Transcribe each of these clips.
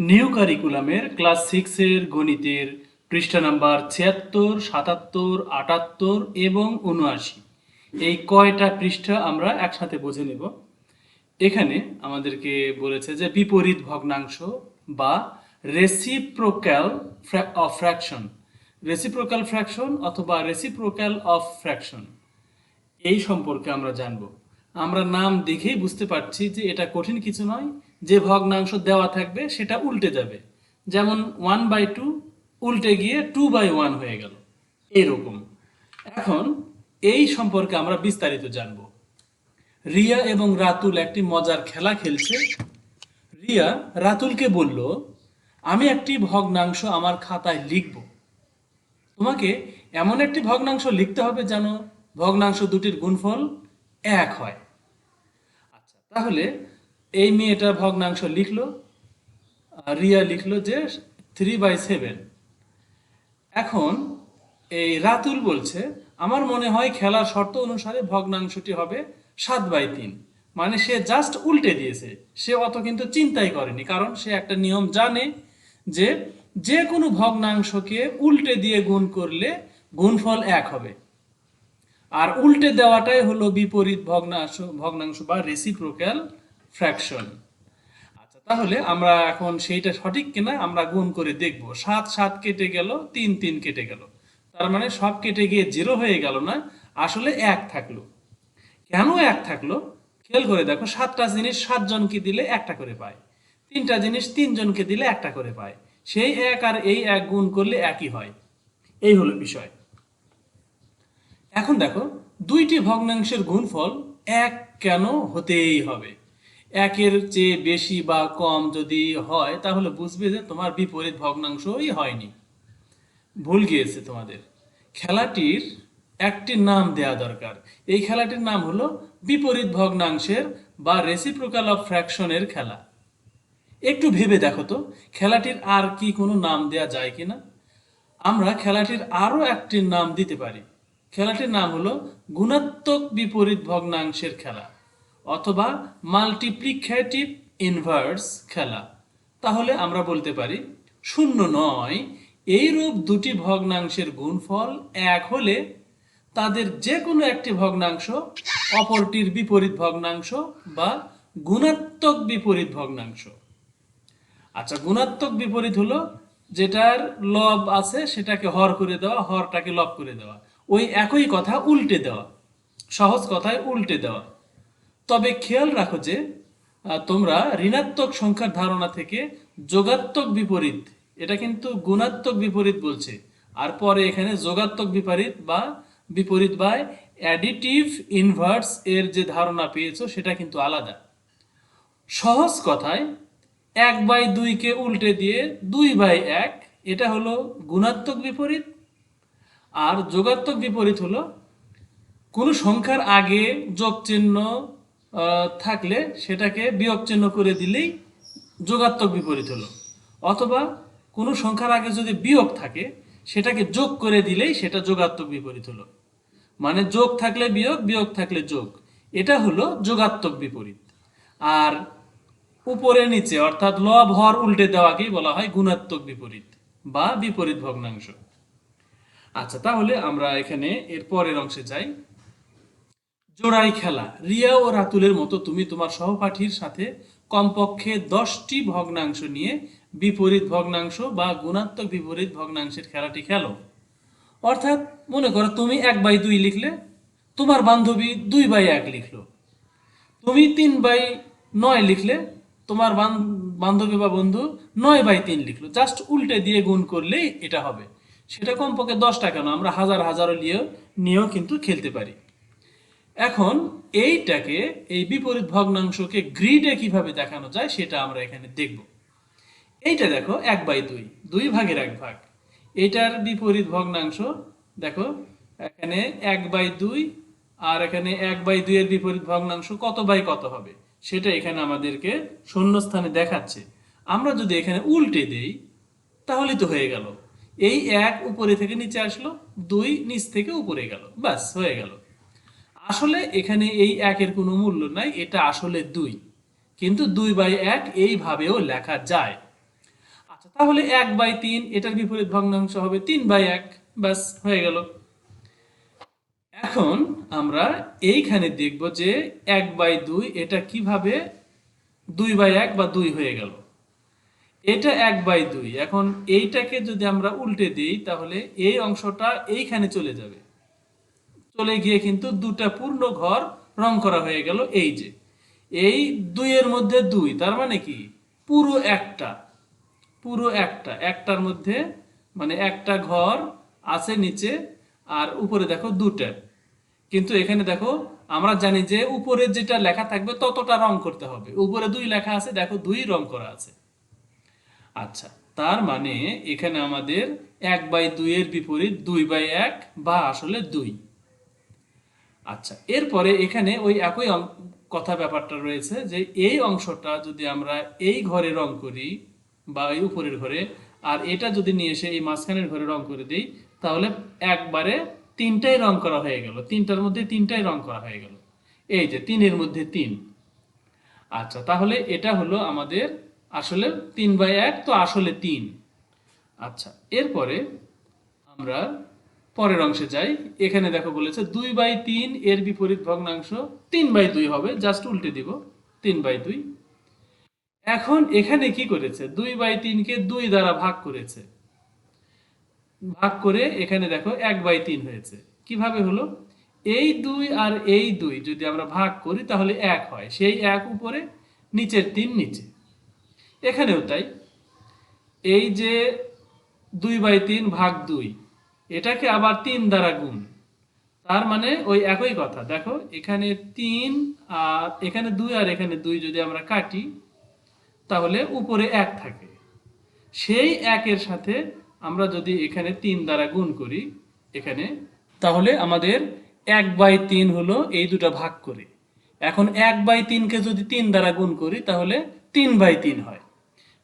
New কারিকুলামের class সিক্সের গণিতের পৃষ্ঠা নাম্বার ছিয়াত্তর, সাতাত্তর, আটাত্তর এবং উনআশি এই কয়টা পৃষ্ঠা আমরা একসাথে বুঝে নেব। এখানে আমাদেরকে বলেছে যে বিপরীত ভগ্নাংশ বা reciprocal of fraction reciprocal fraction অথবা রেসিপ্রোক্যাল অফ ফ্র্যাকশন এই সম্পর্কে আমরা জানব। আমরা নাম দেখেই বুঝতে পারছি যে এটা কঠিন কিছু নয় যে ভগ্নাংশ দেওয়া থাকবে সেটা উল্টে যাবে। যেমন ওয়ান বাই টু উল্টে গিয়ে টু বাই ওয়ান হয়ে গেল। এইরকম। এখন এই সম্পর্কে আমরা বিস্তারিত জানব। রিয়া এবং রাতুল একটি মজার খেলা খেলছে। রিয়া রাতুলকে বলল, আমি একটি ভগ্নাংশ আমার খাতায় লিখব। তোমাকে এমন একটি ভগ্নাংশ লিখতে হবে যেন ভগ্নাংশ দুটির গুণফল এক হয়। আচ্ছা তাহলে এই মেয়েটা ভগ্নাংশ লিখলো রিয়া লিখলো যে থ্রি বাই সেভেন এখন এই রাতুল বলছে, আমার মনে হয় খেলার শর্ত অনুসারে ভগ্নাংশটি হবে সাত বাই তিন। মানে সে জাস্ট উল্টে দিয়েছে। সে অত কিন্তু চিন্তাই করেনি, কারণ সে একটা নিয়ম জানে যে যে কোনো ভগ্নাংশকে উল্টে দিয়ে গুণ করলে গুণফল এক হবে। আর উল্টে দেওয়াটাই হলো বিপরীত ভগ্নাংশ ভগ্নাংশ বা রেসিপ্রোক্যাল ফ্র্যাকশন আচ্ছা তাহলে আমরা এখন সেইটা সঠিক কিনা আমরা গুণ করে দেখব। সাত সাত কেটে গেল, তিন তিন কেটে গেল। তার মানে সব কেটে গিয়ে জিরো হয়ে গেল না? আসলে এক থাকল। কেন এক থাকল? খেয়াল করে দেখো, সাতটা জিনিস সাতজনকে দিলে একটা করে পায়। তিনটা জিনিস তিনজনকে দিলে একটা করে পায়। সেই এক আর এই এক গুণ করলে একই হয়। এই হলো বিষয়। এখন দেখো, দুইটি ভগ্নাংশের গুণফল এক কেন হতেই হবে? একের চেয়ে বেশি বা কম যদি হয়, তাহলে বুঝবে যে তোমার বিপরীত ভগ্নাংশই হয়নি। ভুল গিয়েছে তোমাদের। খেলাটির একটি নাম দেয়া দরকার। এই খেলাটির নাম হলো বিপরীত ভগ্নাংশের বা রেসিপ্রোকাল অফ ফ্র্যাকশনের খেলা। একটু ভেবে দেখো তো, খেলাটির আর কি কোনো নাম দেয়া যায় কি না আমরা খেলাটির আরও একটি নাম দিতে পারি। খেলাটির নাম হলো গুণাত্মক বিপরীত ভগ্নাংশের খেলা। অথবা মাল্টিপ্লিকেটিভ ইনভার্স খেলা। তাহলে আমরা বলতে পারি, শূন্য নয়, এইরূপ দুটি ভগ্নাংশের গুণফল এক হলে তাদের যে কোনো একটি ভগ্নাংশ অপরটির বিপরীত ভগ্নাংশ বা গুণাত্মক বিপরীত ভগ্নাংশ। আচ্ছা গুণাত্মক বিপরীত হলো যেটার লব আছে সেটাকে হর করে দেওয়া, হরটাকে লব করে দেওয়া। ওই একই কথা উল্টে দেওয়া, সহজ কথায় উল্টে দেওয়া। তবে খেয়াল রাখো যে তোমরা ঋণাত্মক সংখ্যার ধারণা থেকে যোগাত্মক বিপরীত, এটা কিন্তু গুণাত্মক বিপরীত বলছে। আর পরে এখানে যোগাত্মক বিপরীত বা বিপরীত বা অ্যাডিটিভ ইনভার্স এর যে ধারণা পেয়েছ, সেটা কিন্তু আলাদা। সহজ কথায়, এক বাই দুইকে উল্টে দিয়ে দুই বাই এক, এটা হলো গুণাত্মক বিপরীত। আর যোগাত্মক বিপরীত হলো কোনো সংখ্যার আগে যোগ চিহ্ন থাকলে সেটাকে বিয়োগ চিহ্ন করে দিলেই যোগাত্মক বিপরীত হলো। অথবা কোনো সংখ্যার আগে যদি বিয়োগ থাকে, সেটাকে যোগ করে দিলেই সেটা যোগাত্মক বিপরীত হলো। মানে যোগ থাকলে বিয়োগ বিয়োগ থাকলে যোগ। এটা হলো যোগাত্মক বিপরীত। আর উপরে নিচে, অর্থাৎ লব, হর, উল্টে দেওয়াকেই বলা হয় গুণাত্মক বিপরীত বা বিপরীত ভগ্নাংশ। আচ্ছা তাহলে আমরা এখানে এর পরের অংশে যাই। জোড়াই খেলা। রিয়া ও রাতুলের মতো তুমি তোমার সহপাঠীর সাথে কমপক্ষে দশটি ভগ্নাংশ নিয়ে বিপরীত ভগ্নাংশ বা গুণাত্মক বিপরীত ভগ্নাংশের খেলাটি খেলো। অর্থাৎ মনে করো তুমি এক বাই দুই লিখলে, তোমার বান্ধবী দুই বাই এক লিখলো। তুমি তিন বাই নয় লিখলে, তোমার বান্ধবী বা বন্ধু নয় বাই তিন লিখলো। জাস্ট উল্টে দিয়ে গুণ করলেই এটা হবে। সেটা কমপক্ষে দশটা কেন? আমরা হাজার হাজারও নিয়েও নিয়েও কিন্তু খেলতে পারি। এখন এইটাকে, এই বিপরীত ভগ্নাংশকে গ্রিডে কীভাবে দেখানো যায় সেটা আমরা এখানে দেখব। এইটা দেখো এক বাই দুই দুই ভাগের এক ভাগ। এটার বিপরীত ভগ্নাংশ, দেখো, এখানে এক বাই দুই আর এখানে এক বাই দুইয়ের বিপরীত ভগ্নাংশ কত বাই কত হবে? সেটা এখানে আমাদেরকে শূন্যস্থানে দেখাচ্ছে। আমরা যদি এখানে উল্টে দেই, তাহলে তো হয়ে গেল। এই এক উপরে থেকে নিচে আসলো, দুই নিচ থেকে উপরে গেল। ব্যাস, হয়ে গেল। আসলে এখানে এই একের কোনো মূল্য নাই, এটা আসলে দুই। কিন্তু দুই বাই এক এইভাবেও লেখা যায়। আচ্ছা তাহলে এক বাই তিন, এটার বিপরীত ভগ্নাংশ হবে তিন বাই এক। ব্যাস, হয়ে গেল। এখন আমরা এইখানে দেখব যে এক বাই দুই, এটা কীভাবে দুই বাই এক বা দুই হয়ে গেল। এটা এক বাই দুই। এখন এইটাকে যদি আমরা উল্টে দিই, তাহলে এই অংশটা এইখানে চলে যাবে। চলে গিয়ে কিন্তু দুটা পূর্ণ ঘর রং করা হয়ে গেল এই যে। এই দুইয়ের মধ্যে দুই, তার মানে কি? পুরো একটা পুরো একটা, একটার মধ্যে মানে একটা ঘর আছে নিচে আর উপরে দেখো দুটা। কিন্তু এখানে দেখো, আমরা জানি যে উপরে যেটা লেখা থাকবে ততটা রং করতে হবে। উপরে দুই লেখা আছে, দেখো দুই রং করা আছে। আচ্ছা তার মানে এখানে আমাদের এক বাই দুইয়ের বিপরীত দুই বাই এক বা আসলে দুই। আচ্ছা এরপরে এখানে ওই একই কথা ব্যাপারটা রয়েছে যে এই অংশটা যদি আমরা এই ঘরে রং করি বা এই উপরের ঘরে, আর এটা যদি নিয়ে এসে এই মাঝখানের ঘরে রং করে দিই, তাহলে একবারে তিনটাই রং করা হয়ে গেল। তিনটার মধ্যে তিনটাই রং করা হয়ে গেল। এই যে তিনের মধ্যে তিন। আচ্ছা তাহলে এটা হলো আমাদের আসলে তিন বাই এক, তো আসলে তিন। আচ্ছা এরপরে আমরা পরের অংশে যাই। এখানে দেখো বলেছে দুই বাই তিন, এর বিপরীত ভগ্নাংশ তিন বাই দুই হবে। জাস্ট উল্টে দিব, তিন বাই দুই। এখন এখানে কি করেছে? দুই বাই তিনকে দুই দ্বারা ভাগ করেছে। ভাগ করে এখানে দেখো এক বাই তিন হয়েছে। কীভাবে হলো? এই দুই আর এই দুই যদি আমরা ভাগ করি তাহলে এক হয়। সেই এক উপরে, নিচের তিন নিচে। এখানেও তাই। এই যে দুই বাই তিন ভাগ দুই এটাকে আবার তিন দ্বারা গুণ। তার মানে ওই একই কথা। দেখো, এখানে তিন আর এখানে দুই আর এখানে দুই যদি আমরা কাটি, তাহলে উপরে এক থাকে। সেই একের সাথে আমরা যদি এখানে তিন দ্বারা গুণ করি, এখানে, তাহলে আমাদের এক বাই তিন হলো এই দুটো ভাগ করে। এখন এক বাই তিনকে যদি তিন দ্বারা গুণ করি, তাহলে তিন বাই তিন হয়।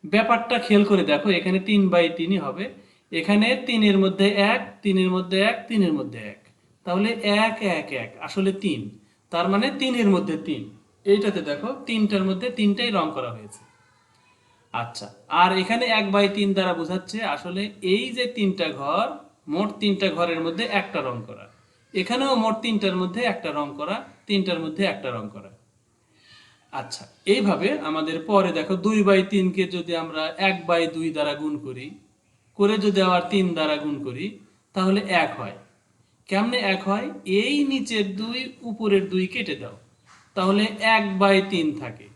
ব্যাপারটা খেয়াল করে দেখো, এখানে তিন বাই তিনই হবে। এখানে তিনের মধ্যে এক, তিনের মধ্যে এক, তিনের মধ্যে এক। তাহলে এক এক এক, আসলে তিন। তার মানে তিনের মধ্যে তিন। এইটাতে দেখো, তিনটার মধ্যে তিনটাই রং করা হয়েছে। আচ্ছা আর এখানে এক বাই তিন দ্বারা বোঝাচ্ছে আসলে এই যে তিনটা ঘর, মোট তিনটা ঘরের মধ্যে একটা রং করা। এখানেও মোট তিনটার মধ্যে একটা রং করা, তিনটার মধ্যে একটা রং করা। আচ্ছা এইভাবে আমাদের পরে দেখো দুই বাই তিনকে যদি আমরা এক বাই দুই দ্বারা গুণ করি করে যদি আবার তিন দ্বারা গুণ করি, তাহলে এক হয়। কেমনে এক হয়? এই নিচের দুই, উপরের দুই কেটে দাও। তাহলে এক বাই তিন থাকে।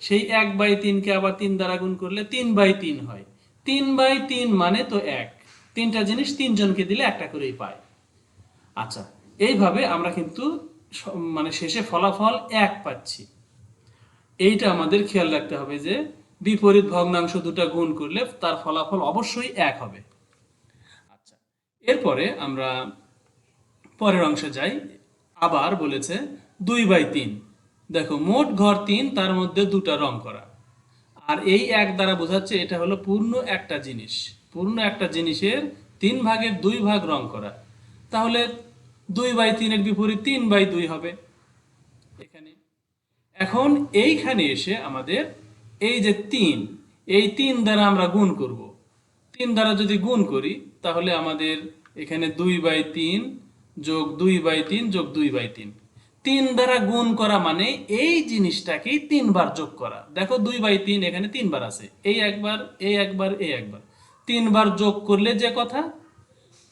সেই এক বাই তিনকে আবার তিন দ্বারা গুণ করলে তিন বাই তিন হয়। তিন বাই তিন মানে তো এক। তিনটা জিনিস তিনজনকে দিলে একটা করেই পায়। আচ্ছা এইভাবে আমরা কিন্তু মানে শেষে ফলাফল এক পাচ্ছি। এইটা আমাদের খেয়াল রাখতে হবে যে বিপরীত ভগ্নাংশ দুটো গুণ করলে তার ফলাফল অবশ্যই এক হবে। আচ্ছা এরপরে আমরা পরের অংশে যাই। আবার বলেছে দুই বাই তিন। দেখো, মোট ঘর তিন, তার মধ্যে দুটা রং করা। আর এই এক দ্বারা বোঝাচ্ছে এটা হলো পূর্ণ একটা জিনিস। পূর্ণ একটা জিনিসের তিন ভাগের দুই ভাগ রং করা। তাহলে দুই বাই তিনের বিপরীত তিন বাই দুই হবে। এখানে, এখন এইখানে এসে আমাদের এই যে তিন, এই তিন দ্বারা আমরা গুণ করব। তিন দ্বারা যদি গুণ করি, তাহলে আমাদের এখানে দুই বাই তিন যোগ দুই বাই তিন যোগ দুই বাই তিন। তিন দ্বারা গুণ করা মানে এই জিনিসটাকেই তিনবার যোগ করা। দেখো দুই বাই তিন এখানে তিনবার আছে। এই একবার এই একবার এই একবার। তিনবার যোগ করলে যে কথা?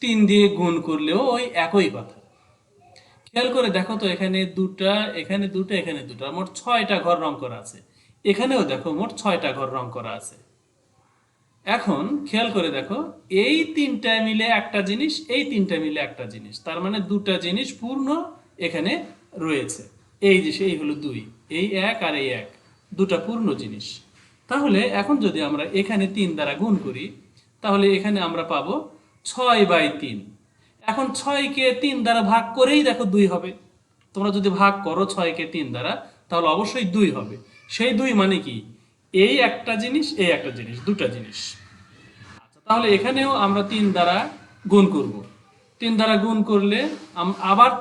তিন দিয়ে গুণ করলেও ওই একই কথা। খেয়াল করে দেখো তো এখানে দুটা এখানে দুটা এখানে দুটা। মোট ছয়টা ঘর রং করা আছে। এখানেও দেখো মোট ছয়টা ঘর রং করা আছে। এখন খেয়াল করে দেখো, এই তিনটা মিলে একটা জিনিস, এই তিনটা মিলে একটা জিনিস। তার মানে দুটা জিনিস পূর্ণ এখানে রয়েছে। এই যে সেই হলো দুই, এই এক আর এই এক, দুটা পূর্ণ জিনিস। তাহলে এখন যদি আমরা এখানে তিন দ্বারা গুণ করি, তাহলে এখানে আমরা পাবো ছয় বাই তিন। এখন ছয়কে তিন দ্বারা ভাগ করেই দেখো দুই হবে। তোমরা যদি ভাগ করো ছয়কে তিন দ্বারা, তাহলে অবশ্যই দুই হবে। সেই দুই মানে কি? এই একটা জিনিস, এই একটা জিনিস, দুটা জিনিস। আচ্ছা তাহলে এখানেও আমরা তিন দ্বারা গুণ করব। তিন দ্বারা গুণ করলে আবার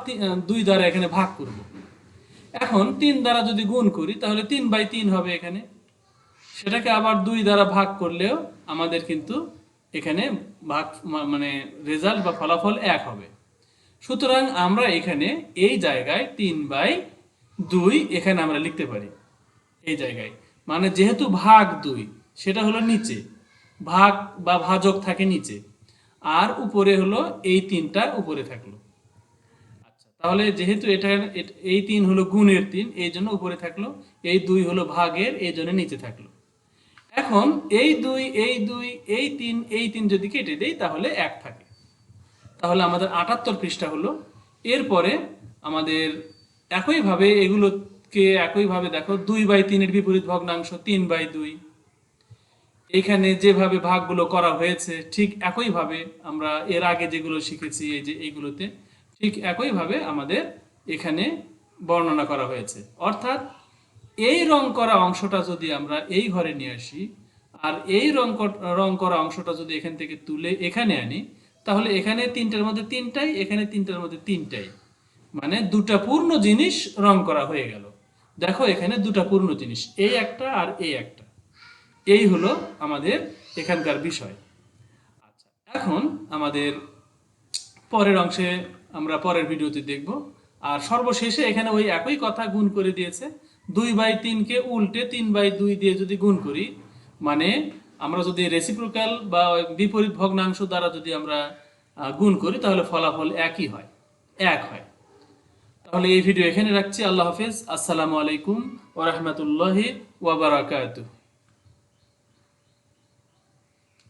দুই দ্বারা এখানে ভাগ করব। এখন তিন দ্বারা যদি গুণ করি, তাহলে তিন বাই তিন হবে এখানে। সেটাকে আবার দুই দ্বারা ভাগ করলেও আমাদের কিন্তু এখানে ভাগ মানে রেজাল্ট বা ফলাফল এক হবে। সুতরাং আমরা এখানে এই জায়গায় তিন বাই দুই এখানে আমরা লিখতে পারি। এই জায়গায়। মানে যেহেতু ভাগ দুই, সেটা হলো নিচে। ভাগ বা ভাজক থাকে নিচে। আর উপরে হলো এই তিনটা উপরে থাকল। আচ্ছা তাহলে যেহেতু এটা এই তিন হলো গুণের তিন, এই জন্য উপরে থাকল। এই দুই হলো ভাগের, এই জন্য নিচে থাকল। এখন এই দুই এই দুই, এই তিন এই তিন যদি কেটে দেই, তাহলে এক থাকে। তাহলে আমাদের আটাত্তর পৃষ্ঠা হলো। এরপরে আমাদের একইভাবে এগুলোকে একইভাবে দেখো, দুই বাই তিনের বিপরীত ভগ্নাংশ তিন বাই দুই। এখানে যেভাবে ভাগগুলো করা হয়েছে, ঠিক একইভাবে আমরা এর আগে যেগুলো শিখেছি, এই যে এইগুলোতে, ঠিক একইভাবে আমাদের এখানে বর্ণনা করা হয়েছে। অর্থাৎ এই রং করা অংশটা যদি আমরা এই ঘরে নিয়ে আসি, আর এই রং রং করা অংশটা যদি এখান থেকে তুলে এখানে আনি, তাহলে এখানে তিনটার মধ্যে তিনটাই, এখানে তিনটার মধ্যে তিনটাই। মানে দুটা পূর্ণ জিনিস রং করা হয়ে গেল। দেখো এখানে দুটা পূর্ণ জিনিস এই একটা আর এই একটা। এই হলো আমাদের এখানকার বিষয়। আচ্ছা এখন আমাদের পরের অংশে আমরা পরের ভিডিওতে দেখব। আর সর্বশেষে এখানে ওই একই কথা গুণ করে দিয়েছে, দুই বাই তিনকে উল্টে তিন বাই দুই দিয়ে যদি গুণ করি মানে আমরা যদি রেসিপ্রোকাল বা বিপরীত ভগ্নাংশ দ্বারা যদি আমরা গুণ করি, তাহলে ফলাফল একই হয়, এক হয়। তাহলে এই ভিডিও এখানে রাখছি। আল্লাহ হাফেজ। আসসালামু আলাইকুম ওরহমতুল্লাহি ওয়াবারাকাতুহ